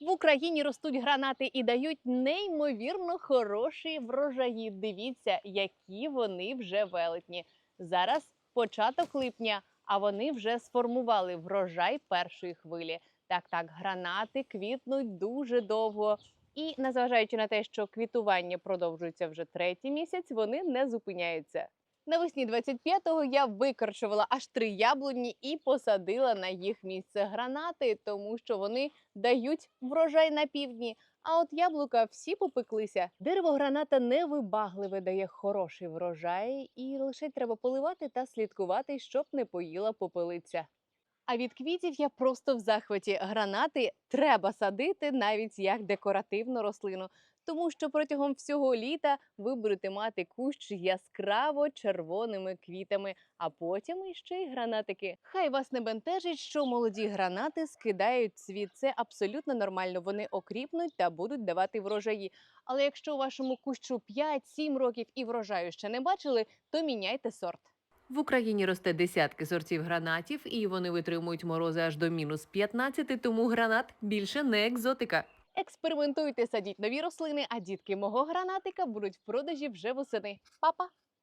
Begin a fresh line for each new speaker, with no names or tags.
В Україні ростуть гранати і дають неймовірно хороші врожаї. Дивіться, які вони вже велетні. Зараз початок липня, а вони вже сформували врожай першої хвилі. Так, так, гранати квітнуть дуже довго. І незважаючи на те, що квітування продовжується вже третій місяць, вони не зупиняються. Навесні 25-го я викорчувала аж три яблуні і посадила на їх місце гранати, тому що вони дають врожай на півдні. А от яблука всі попеклися. Дерево граната невибагливе дає хороший врожай, і лише треба поливати та слідкувати, щоб не поїла попелиця. А від квітів я просто в захваті. Гранати треба садити навіть як декоративну рослину, тому що протягом всього літа ви будете мати кущ яскраво червоними квітами, а потім іще й гранатики. Хай вас не бентежить, що молоді гранати скидають цвіт. Це абсолютно нормально. Вони окріпнуть та будуть давати врожаї. Але якщо вашому кущу 5-7 років і врожаю ще не бачили, то міняйте сорт.
В Україні росте десятки сортів гранатів, і вони витримують морози аж до мінус 15, тому гранат більше не екзотика.
Експериментуйте, садіть нові рослини, а дітки мого гранатика будуть в продажі вже восени. Па-па!